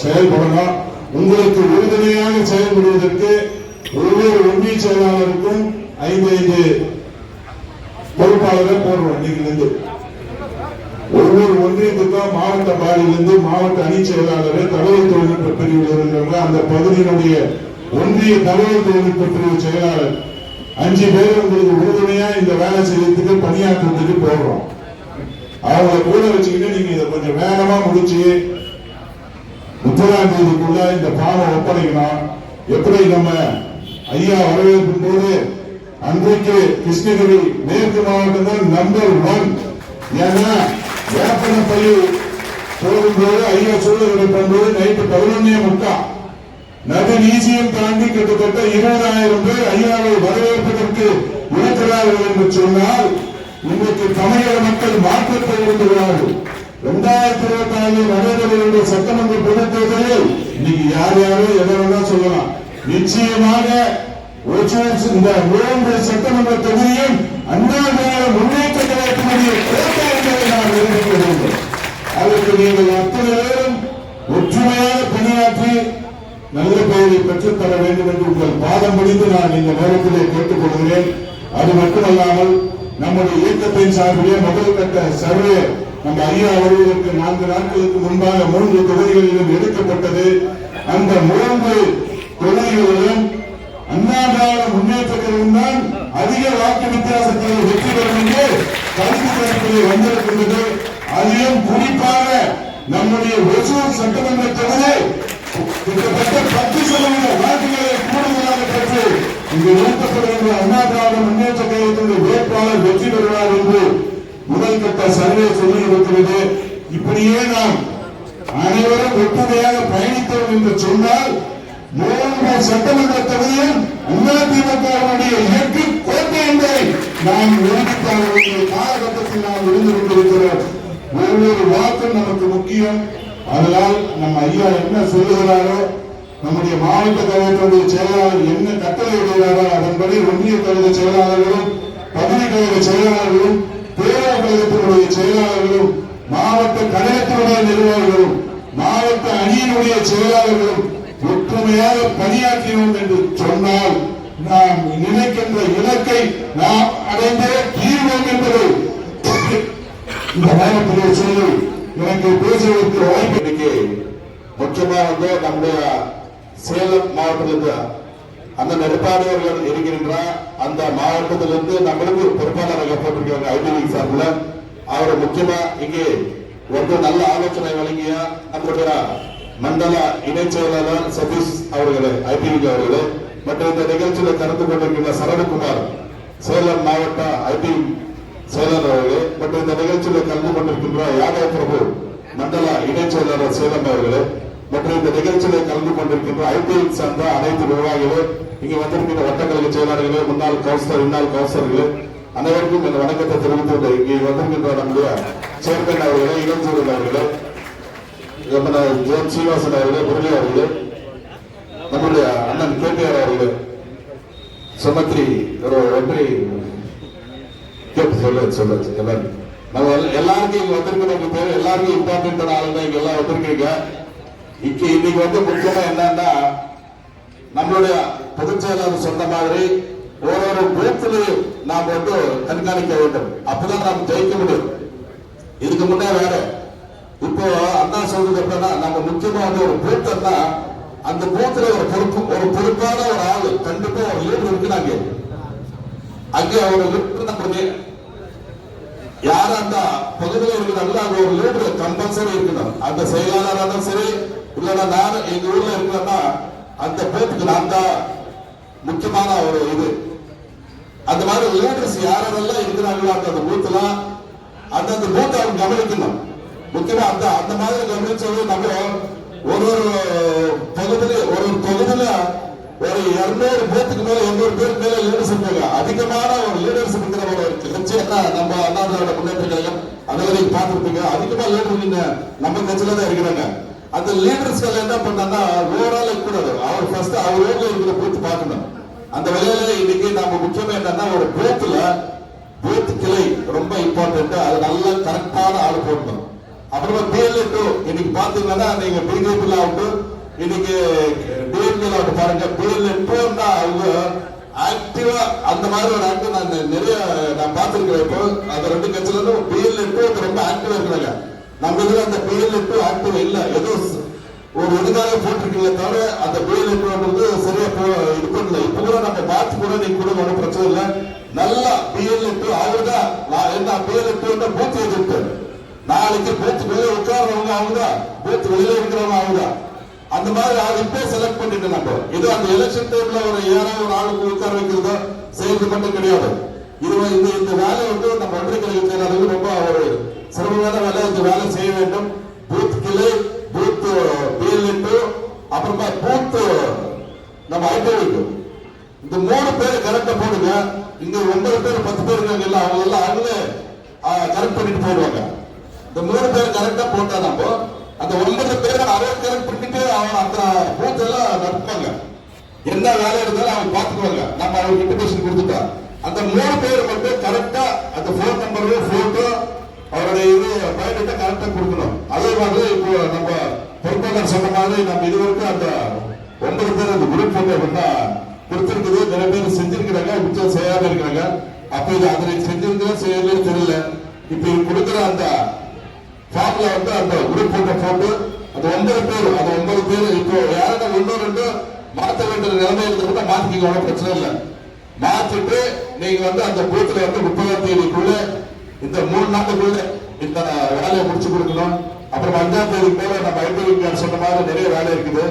செயல்படலாம். உங்களுக்கு உறுதுணையாக செயல்படுவதற்கு ஒவ்வொரு ஒன்றிய செயலாளருக்கும் ஐந்து ஐந்து பொறுப்பாளரை போடுறோம் இன்னைக்கு ஒவ்வொரு ஒன்றியத்துக்கும் மாவட்ட பாடியிலிருந்து மாவட்ட அணி செயலாளர் தகவல் தொழில்நுட்ப பிரிவில் இருக்கிறவங்க அந்த பகுதியினுடைய ஒன்றிய தகவல் தொழில்நுட்ப பிரிவு செயலாளர் அஞ்சு பேர் உங்களுக்கு உறுதுணையா இந்த வேலை செய்யறதுக்கு பணியாற்றுறதுக்கு போடுறோம். அவங்களை கூட வச்சுக்கிட்டு நீங்க இதை கொஞ்சம் வேகமா முடிச்சு முப்பதாம் தேதிக்குள்ள இந்த பாவம் ஒப்படைக்கணும். எப்படி நம்ம ஐயா வரவேற்கும் போது அன்றைக்கு கிருஷ்ணகிரி மேற்கு மாவட்டம் தான் நம்பர் ஒன் ஏன்னா வேப்பனப்பள்ளி போகும்போது ஐயா சொல்லுகிற போது நைட்டு பதினொன்னே முட்டா நதி நீசியம் தாண்டி கிட்டத்தட்ட இருபதாயிரம் பேர் ஐயாவை வரவேற்பதற்கு இருக்கிறார்கள் என்று சொன்னால் இன்னைக்கு தமிழக மக்கள் மாற்றத்தை விரும்புகிறார்கள். இரண்டாயிரத்தி இருபத்தி நாலில் நடைபெறுகின்ற சட்டமன்ற பொதுத் தேர்தலில் இன்னைக்கு யார் யாரோ எதை சொல்லலாம். நிச்சயமாக இந்த மூன்று சட்டமன்ற தொகுதியும் அண்ணா திராவிட முன்னேற்ற கழகத்தினுடைய கோட்டை என்பதை நான் நிரூபிக்க வேண்டும் அதற்கு நீங்கள் அத்தனை பேரும் ஒற்றுமையாக பணியாற்றி நல்ல பெயரை பெற்றுத்தர வேண்டும் என்று உங்கள் பாதம் பிடித்து நான் இந்த நேரத்திலே கேட்டுக் கொள்கிறேன் அது மட்டுமல்லாமல் நம்முடைய இயக்கத்தின் சார்பிலே முதல் கட்ட சர்வே நம்ம ஐயா வருவதற்கு நான்கு நாட்களுக்கு முன்பாக மூன்று தொகுதிகளிலும் எடுக்கப்பட்டது. அந்த மூன்று தொகுதிகளிலும் அண்ணா திராவிட முன்னேற்ற கழகம் தான் அதிக வாக்கு வித்தியாசத்தில் வெற்றி பெறும் என்று கருத்து கணிப்பிலே வந்திருக்கின்றது. அதிலும் குறிப்பாக நம்முடைய ஒசூர் சட்டமன்ற தொகுதி கிட்டத்தட்ட பத்து சதவீத வாக்குகளை கூடுதலாக பெற்று இங்கு நிறுத்தப்படுகின்ற அண்ணா திராவிட முன்னேற்ற கழகத்தினுடைய வேட்பாளர் வெற்றி பெறுவார் என்று கட்ட சர்வே சொல்லி இருக்கிறது. இப்படியே நாம் அனைவரும் ஒற்றுமையாக பயணித்தோம் என்று சொன்னால் மூன்று சட்டமன்ற தொகுதியில் அதிமுகவுடைய இயற்கை கோட்டை என்பதை நாம் நிரூபித்தார காலகட்டத்தில் நாம் இருந்து கொண்டிருக்கிறோம். ஒவ்வொரு வாக்கும் நமக்கு முக்கியம். அதனால் நம்ம ஐயா என்ன சொல்லுகிறாரோ நம்முடைய மாவட்ட கழகத்தினுடைய செயலாளர் என்ன கட்டளை இடுகிறாரோ அதன்படி ஒன்றிய கழக செயலாளர்களும் பகுதி கழக செயலாளர்களும் கழகத்தினுடைய செயலாளர்களும் மாவட்ட கழகத்தினுடைய நிர்வாகிகளும் மாவட்ட அணியினுடைய செயலாளர்களும் ஒற்றுமையாக பணியாற்றினோம் என்று சொன்னால் நாம் நினைக்கின்ற இலக்கை நாம் அடைந்தே தீர்வோம் என்பது இந்த நேரத்திலே சொல்லி எனக்கு பேசுவதற்கு வாய்ப்பு. மொத்தமாக வந்து நம்முடைய சேலம் மாவட்டத்தில் அந்த நெடுப்பாளையர்கள் இருக்கின்ற அந்த மாவட்டத்திலிருந்து நம்மளுக்கு பொறுப்பாளராக ஐடி லீக் சார்பில். அவர் முக்கியமா இங்கே ரொம்ப நல்ல ஆலோசனை வழங்கிய நம்முடைய மண்டல இணைச் செயலாளர் சதீஷ் அவர்களே ஐடிவி அவர்களே. மற்றும் இந்த நிகழ்ச்சியில் கலந்து கொண்டிருக்கின்ற சரவணகுமார் சேலம் மாவட்ட ஐடி செயலாளர் அவர்களே. மற்றும் இந்த நிகழ்ச்சியில் கலந்து கொண்டிருக்கின்ற யாதவ் பிரபு மண்டல இணைச் செயலாளர் சேலம் அவர்களே. மற்றும் இந்த நிகழ்ச்சியில் கலந்து கொண்டிருக்கின்ற ஐபிஎல் சார்ந்த அனைத்து நிர்வாகிகளே இங்கு வந்திருக்கின்ற வட்டக்கழக செயலாளர்களே முன்னாள் கவுன்சிலர் முன்னாள் கவுன்சிலர்களே அனைவருக்கும் இந்த வணக்கத்தை தெரிவித்து இங்கே வந்திருக்கின்ற நம்முடைய சேர்மன் அவர்களே இளஞ்சூரன் அவர்களே நம்ம ஜோன் சீனிவாசன் அவர்களே முரளி அவர்களே நம்முடைய அண்ணன் கேபிஆர் அவர்களே. சுமத்ரி ஒரு ஒன்றை கேட்டு சொல்ல சொல்ல எல்லாரும் நம்ம எல்லாருக்கும் இங்க வந்திருக்கிறவங்க பேர் எல்லாருக்கும் இம்பார்ட்டன்டான ஆளுங்க இங்க எல்லாம் வந்திருக்கீங்க இங்க இன்னைக்கு வந்து முக்கியமா என்னன்னா நம்மளுடைய பொதுச் செயலாளர் சொன்ன மாதிரி ஒரு ஒரு பூத்திலையும் நாம் வந்து கண்காணிக்க வேண்டும். அப்பதான் நாம் ஜெயிக்க முடியும். இதுக்கு முன்னே வேற. இப்போ அண்ணா சொல்றது எப்படின்னா நம்ம முக்கியமா வந்து ஒரு பூத்தன்னா அந்த பூத்துல ஒரு பொறுப்பு ஒரு பொறுப்பான ஒரு ஆளு கண்டிப்பா ஒரு லீடர் இருக்கிறாங்க அங்கே. ஒரு லீடர் நம்முடைய யார் அந்த பகுதியில் இருக்கிறாங்களோ அது ஒரு லீடர் கம்பல்சரி இருக்கணும். அந்த செயலாளராக இருந்தாலும் சரி இல்லைன்னா நான் எங்க ஊர்ல இருக்கிறேன்னா அந்த பேத்துக்கு நான் தான் முக்கியமான ஒரு இது. அந்த மாதிரி லீடர்ஸ் யாரெல்லாம் இருக்கிறாங்களோ அந்த அந்த பூத்துல அந்தந்த பூத்தை அவங்க கவனிக்கணும். முக்கியமா அந்த அந்த மாதிரி கவனிச்சது நம்ம ஒரு ஒரு பகுதியில ஒரு ஒரு தொகுதியில ஒரு இருநூறு பேத்துக்கு மேல எண்ணூறு பேருக்கு மேல லீடர்ஸ் இருக்காங்க. அதிகமான ஒரு லீடர்ஸ் இருக்கிற ஒரு கட்சியா நம்ம அண்ணா திராவிட முன்னேற்ற கழகம் அதில் நீங்க பார்த்துருப்பீங்க. அதிகமா லீடர் நம்ம கட்சியில தான் இருக்கிறாங்க. அந்த லீடர்ஸ்கள் என்ன பண்ணா ஓவரால் கூடாது அவர் ஃபர்ஸ்ட் அவர் ஊர்ல இருக்கிற பூத்து பார்க்கணும். அந்த வகையில இன்னைக்கு நம்ம முக்கியமா என்னன்னா ஒரு பூத்துல பூத் கிளை ரொம்ப இம்பார்ட்டன்ட் அது நல்ல கரெக்டான ஆள் போடணும். அப்புறமா பிஎல்ஏ டூ இன்னைக்கு பாத்தீங்கன்னா நீங்க பிஜேபியில் ஆகட்டும் இன்னைக்கு டிஎம்கேல ஆகட்டும் பாருங்க. பிஎல்ஏ டூன்னா அவங்க ஆக்டிவா அந்த மாதிரி ஒரு ஆக்டிவ் நான் நிறைய நான் பார்த்துருக்கேன் இப்போ. அந்த ரெண்டு கட்சியில இருந்து பிஎல்ஏ டூ ரொம்ப ஆக்டிவா இருக்கிறாங்க. நம்ம இதுல அந்த பிஎல்ஏ டூ ஆக்டிவ் இல்ல. ஏதோ ஒரு இதுக்காக போட்டிருக்கீங்க தவிர அந்த பிஎல்ஏ டூ சரியா போ இது பண்ணல. இப்ப கூட நம்ம பார்த்து கூட நீங்க கூட ஒன்றும் பிரச்சனை இல்லை. நல்லா பிஎல்ஏ டூ அவர்தான் நான் என்ன பிஎல்ஏ டூ எதிர்ப்பு? நாளைக்கு பூத்து வெளியே உட்கார்றவங்க அவங்கதான் பூத்து வெளியே இருக்கிறவங்க அவங்கதான் அந்த மாதிரி ஆள் இப்பே செலக்ட் பண்ணிட்டு நம்ம. இது அந்த எலெக்ஷன் டைம்ல ஒரு யாராவது ஒரு ஆளுக்கு உட்கார வைக்கிறதோ செய்யறது மட்டும் கிடையாது. இது இந்த இந்த வேலை வந்து நம்ம ஒன்றிய கழிவு செயலாளர்கள் ரொம்ப ஒரு சிரமமான வேலை இந்த வேலை செய்ய வேண்டும். பூத் கிளை பூத் பிஎல்எட்டு அப்புறமா பூத் நம்ம ஐடிஐக்கு இந்த மூணு பேர் கரெக்டா போடுங்க. இங்க ஒன்பது பேர் பத்து பேர் இருக்காங்க. இல்ல அவங்க எல்லாம் அவங்களே கரெக்ட் பண்ணிட்டு போடுவாங்க இந்த மூணு பேர் கரெக்டா போட்டா நம்ம அந்த ஒன்பது பேர் அவர் கரெக்ட் பண்ணிட்டு அவங்க அந்த பூத் எல்லாம் நடப்பாங்க என்ன வேலை இருந்தாலும் அவங்க பாத்துக்குவாங்க நம்ம அவங்களுக்கு இன்டிமேஷன் கொடுத்துட்டா. அந்த மூணு பேர் மட்டும் கரெக்டா அந்த போன் நம்பர் போட்டோ அவருடைய இது பயோடேட்டா கரெக்டாக கொடுக்கணும். அதே மாதிரி இப்போ நம்ம பொறுப்பாளர் சொன்ன மாதிரி நம்ம இது வரைக்கும் அந்த ஒன்பது பேர் அந்த குரூப் போட்டோ அப்படின்னா கொடுத்துருக்குது. நிறைய பேர் செஞ்சிருக்கிறாங்க மிச்சம் செய்யாம இருக்கிறாங்க. அப்ப இது அதனை செஞ்சிருந்தா செய்யலன்னு தெரியல. இப்ப இது கொடுக்குற அந்த ஃபார்ம்ல வந்து அந்த குரூப் போட்டோ போட்டு அது ஒன்பது பேர் அது ஒன்பது பேர் இப்போ யாருன்னா ஒன்று ரெண்டு மாற்ற வேண்டிய நிலைமை இருந்தா மாத்திக்கிங்க ஒன்றும் பிரச்சனை இல்லை. மாத்திட்டு நீங்க வந்து அந்த பூத்துல வந்து முப்பதாம் தேதிக்குள்ள இந்த மூணு நாட்டுக்குள்ள இந்த வேலையை முடிச்சு கொடுக்கணும். அப்புறம் அஞ்சாம் தேதி போல நம்ம ஐடி சொன்ன மாதிரி நிறைய வேலை இருக்குது.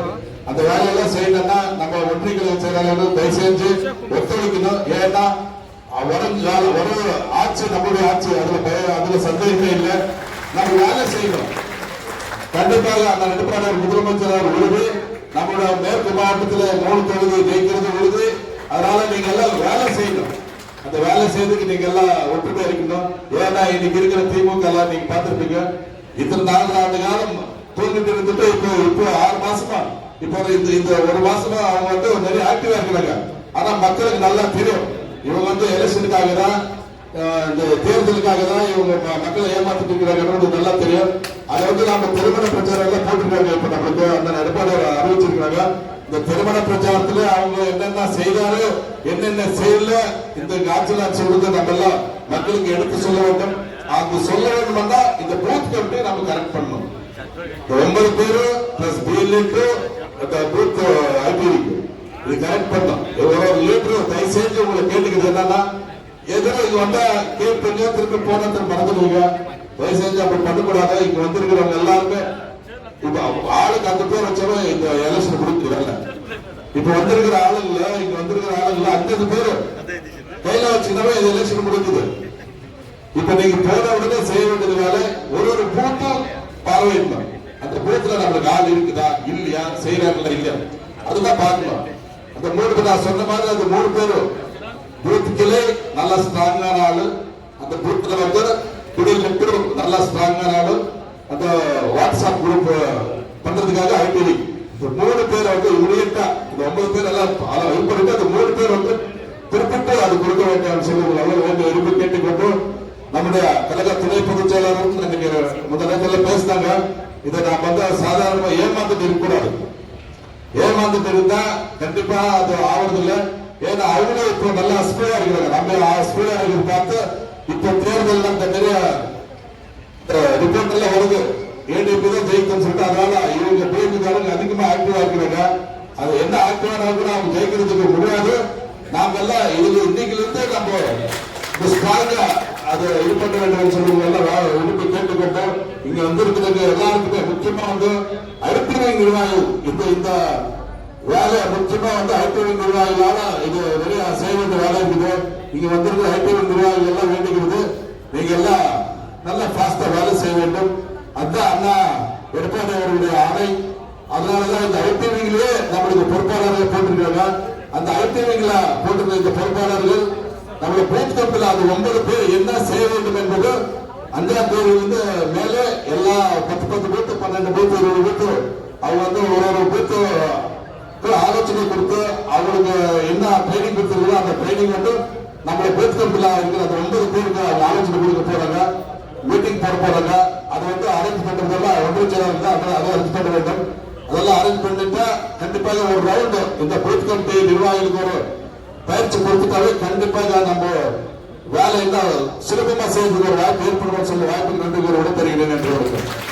அந்த வேலையெல்லாம் செய்யணும்னா நம்ம ஒன்றிய செயலாளர்கள் தயவு செஞ்சு ஒத்துழைக்கணும். ஏன்னா வருங்கால ஒரு ஆட்சி நம்முடைய ஆட்சி. அதுல பய- அதுல சந்தேகமே இல்லை. நம்ம வேலை செய்யணும். கண்டிப்பாக அந்த நடுப்பாளர் முதலமைச்சர் உறுதி நம்மளோட மேற்கு மாவட்டத்துல மூணு தொகுதி ஜெயிக்கிறது உறுதி அதனால நீங்க எல்லாம் வேலை செய்யணும் அந்த வேலை செய்யறதுக்கு நீங்க எல்லாம் ஒற்றுமை இருக்கணும் ஏன்னா இன்னைக்கு இருக்கிற திமுக எல்லாம் நீங்க பார்த்துருப்பீங்க. இத்தனை நாலு ஆண்டு காலம் தூங்கிட்டு இருந்துட்டு இப்போ இப்போ ஆறு மாசமா இப்போ இந்த இந்த ஒரு மாசமா அவங்க வந்து நிறைய ஆக்டிவா இருக்கிறாங்க. ஆனா மக்களுக்கு நல்லா தெரியும். இவங்க வந்து எலெக்ஷனுக்காக தான் இந்த தேர்தலுக்காக தான் இவங்க மக்களை ஏமாத்திட்டு இருக்கிறாங்கன்றது நல்லா தெரியும். அதை வந்து நம்ம திருமண பிரச்சாரம் போட்டிருக்காங்க. இப்ப நம்மளுக்கு அந்த நடுப்பாளர் அறிவிச்சிருக்காங்க இந்த திருமண பிரச்சாரத்துல அவங்க என்னென்ன செய்தாரு என்னென்ன செய்யல இந்த ஆட்சியில் சொல்றது நம்ம எல்லாம் மக்களுக்கு எடுத்து சொல்ல வேண்டும். அது சொல்ல வேண்டும்னா இந்த பூத் கமிட்டி நம்ம கரெக்ட் பண்ணணும். ஒன்பது பேரு பிளஸ் பிஎல்ஏக்கு அந்த பூத் ஐடிக்கு இது கரெக்ட் பண்ணோம் ஒரு ஒரு தயவு செஞ்சு உங்களை கேட்டுக்கிறது என்னன்னா ஏதோ இங்க வந்தா கேட்பீங்க திருப்பி போன திரும்ப மறந்துடுவீங்க. தயவு செஞ்சு அப்படி பண்ணக்கூடாது. இங்க வந்திருக்கிறவங்க எல்லாருமே இப்ப ஆளுக்கு அந்த பேர் வச்சவன் இந்த எலெக்ஷன் கொடுக்குறாங்க இப்ப வந்திருக்கிற இல்ல இங்க வந்திருக்கிற இல்ல அஞ்சு பேரு. கையில வச்சுக்கிட்டவே இந்த எலெக்ஷன் கொடுக்குது இப்ப நீங்க போன உடனே செய்ய வேண்டியது வேலை ஒரு ஒரு பூத்தும் பார்வையிடலாம். அந்த பூத்துல நம்மளுக்கு ஆள் இருக்குதா இல்லையா செய்யறாங்களா இல்லையா? அதுதான் பார்க்கலாம் அந்த மூணு நான் சொன்ன மாதிரி அந்த மூணு பேரும் பூத்துக்கிலே நல்ல ஸ்ட்ராங்கான ஆளு அந்த பூத்துல வந்து குடியிருப்பு நல்ல ஸ்ட்ராங்கான ஆளு அந்த வாட்ஸ்அப் குரூப் பண்றதுக்காக ஐடி இந்த மூணு பேர் வந்து இமீடியட்டா இந்த ஒன்பது பேர் எல்லாம் இது பண்ணிட்டு அந்த மூணு பேர் வந்து குறிப்பிட்டு அது கொடுக்க வேண்டிய சொல்லி உங்களை வேண்டிய விரும்பி கேட்டுக்கொண்டு நம்முடைய கழக துணை பொதுச் செயலாளரும் முதல் முதலமைச்சர்ல பேசினாங்க. இதை நாம் வந்து சாதாரணமா ஏமாந்துட்டு இருக்கக்கூடாது. ஏமாந்துட்டு இருந்தா கண்டிப்பா அது ஆவறதில்லை. இல்ல ஏன்னா அவங்களும் இப்போ நல்லா ஸ்பீடா இருக்கிறாங்க. நம்ம ஸ்பீடா இருக்கிறது பார்த்து இப்போ தேர்தல் அந்த நிறைய ரிப்போர்ட் எல்லாம் வருது. ஏடிபி தான் ஜெயிக்கும் சொல்லிட்டு அதனால இவங்க பிஎன்காரங்க அதிகமா ஆக்டிவா இருக்கிறாங்க. அது என்ன ஆக்டிவா கூட அவங்க ஜெயிக்கிறதுக்கு முடியாது. நாம எல்லாம் இது இன்னைக்குல இருந்தே நம்ம இந்த ஸ்ட்ராங்கா அதை இது பண்ண வேண்டும் சொல்லி எல்லாம் வா- விரும்பி கேட்டுக்கொண்டோம். இங்க வந்திருக்கிறது எல்லாருக்குமே முக்கியமா வந்து அடுத்த நிர்வாகம் இந்த இந்த வேலை முக்கியமா வந்து ஐடிவி நிர்வாகிகளால இது நிறைய செய்ய வேண்டிய வேலை இருக்குது. இங்க வந்திருக்கிற ஐடிவி நிர்வாகிகள் எல்லாம் வேண்டிக்கிறது. நீங்க எல்லாம் நல்ல ஃபாஸ்டா வேலை செய்ய வேண்டும். அதுதான் அண்ணா எடப்பாடி அவருடைய ஆணை அதனாலதான் இந்த ஐடிவிங்களே நம்மளுக்கு பொறுப்பாளர்கள் போட்டிருக்காங்க அந்த ஐடிவிங்கள போட்டிருந்த இந்த பொறுப்பாளர்கள் நம்மளுடைய பூத் கம்பில் அது ஒன்பது பேர் என்ன செய்ய வேண்டும் என்பது அஞ்சாம் தேதியிலிருந்து மேலே எல்லா பத்து பத்து பூத்து பன்னெண்டு பூத்து இருபது பூத்து அவங்க வந்து ஒரு ஒரு பூத்து ஆலோசனை கொடுத்து அவங்களுக்கு என்ன ட்ரைனிங் கொடுத்துருக்கோ அந்த ட்ரைனிங் வந்து நம்மளை பேச்சு கம்பில இருக்கிற அந்த ஒன்பது பேருக்கு அவங்க ஆலோசனை கொடுக்க போறாங்க. மீட்டிங் போட போறாங்க. அது வந்து அரேஞ்ச் பண்றதெல்லாம் ஒன்றிய செயலாளர் தான் அதை அரேஞ்ச் பண்ண வேண்டும். அதெல்லாம் அரேஞ்ச் பண்ணிட்டு கண்டிப்பாக ஒரு ரவுண்டு இந்த பூத் கமிட்டி நிர்வாகிகளுக்கு ஒரு பயிற்சி கொடுத்துட்டாவே கண்டிப்பாக நம்ம வேலை என்ன சுலபமா செய்யறதுக்கு ஒரு வாய்ப்பு ஏற்படுவோம் சொல்ல வாய்ப்பு நன்றி கூற விட என்று